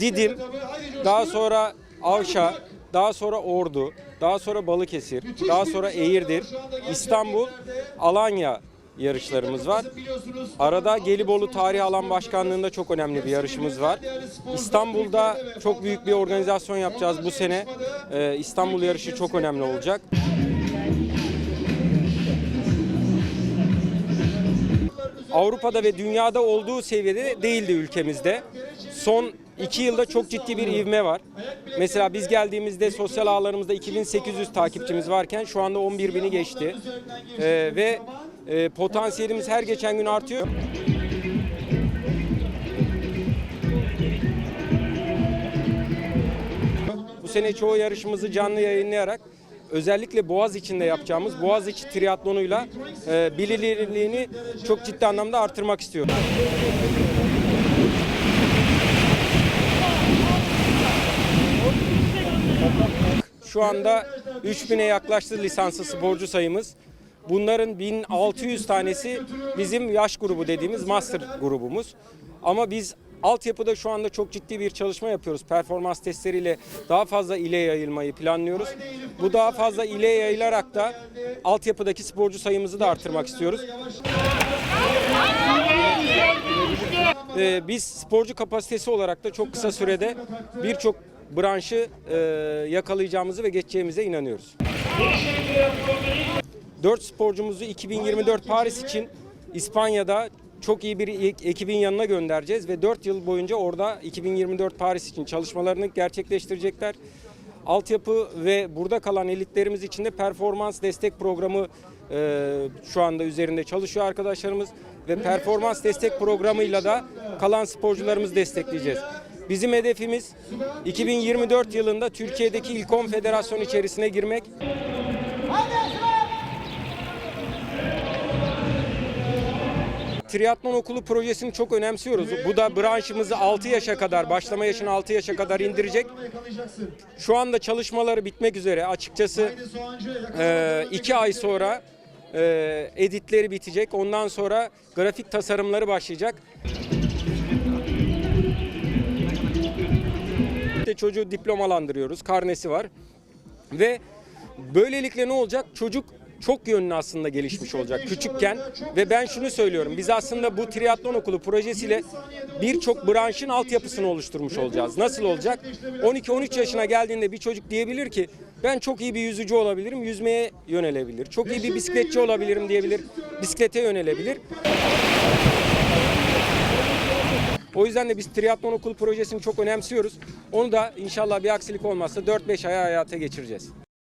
Didim, daha sonra Avşa, daha sonra Ordu, daha sonra Balıkesir, daha sonra Eğirdir, İstanbul, Alanya yarışlarımız var. Arada Gelibolu Tarih Alan Başkanlığı'nda çok önemli bir yarışımız var. İstanbul'da çok büyük bir organizasyon yapacağız bu sene. Ee, İstanbul yarışı çok önemli olacak. Avrupa'da ve dünyada olduğu seviyede değildi ülkemizde. Son iki yılda çok ciddi bir ivme var. Mesela biz geldiğimizde sosyal ağlarımızda 2800 takipçimiz varken şu anda 11.000'i geçti. Ee, ve e, potansiyelimiz her geçen gün artıyor. Bu sene çoğu yarışımızı canlı yayınlayarak özellikle Boğaz içinde yapacağımız Boğaz içi triatlonuyla e, bilinirliğini çok ciddi anlamda artırmak istiyoruz. Şu anda 3000'e yaklaştı lisanslı sporcu sayımız. Bunların 1600 tanesi bizim yaş grubu dediğimiz master grubumuz. Ama biz altyapıda şu anda çok ciddi bir çalışma yapıyoruz. Performans testleriyle daha fazla ile yayılmayı planlıyoruz. Bu daha fazla ile yayılarak da altyapıdaki sporcu sayımızı da artırmak istiyoruz. Ee, biz sporcu kapasitesi olarak da çok kısa sürede birçok branşı e, yakalayacağımızı ve geçeceğimize inanıyoruz. 4 sporcumuzu 2024 Paris için İspanya'da çok iyi bir ek- ekibin yanına göndereceğiz ve 4 yıl boyunca orada 2024 Paris için çalışmalarını gerçekleştirecekler. Altyapı ve burada kalan elitlerimiz için de performans destek programı e, şu anda üzerinde çalışıyor arkadaşlarımız ve performans destek programıyla da kalan sporcularımızı destekleyeceğiz. Bizim hedefimiz 2024 yılında Türkiye'deki ilk 10 federasyon içerisine girmek. Triatlon okulu projesini çok önemsiyoruz. Bu da branşımızı 6 yaşa kadar, başlama yaşını 6 yaşa kadar indirecek. Şu anda çalışmaları bitmek üzere. Açıkçası 2 ay sonra e, editleri bitecek. Ondan sonra grafik tasarımları başlayacak. Çocuğu diplomalandırıyoruz. Karnesi var. Ve böylelikle ne olacak? Çocuk çok yönlü aslında gelişmiş olacak küçükken ve ben şunu söylüyorum biz aslında bu triatlon okulu projesiyle birçok branşın altyapısını oluşturmuş olacağız. Nasıl olacak? 12-13 yaşına geldiğinde bir çocuk diyebilir ki ben çok iyi bir yüzücü olabilirim, yüzmeye yönelebilir. Çok iyi bir bisikletçi olabilirim diyebilir, bisiklete yönelebilir. O yüzden de biz triatlon okulu projesini çok önemsiyoruz. Onu da inşallah bir aksilik olmazsa 4-5 aya hayata geçireceğiz.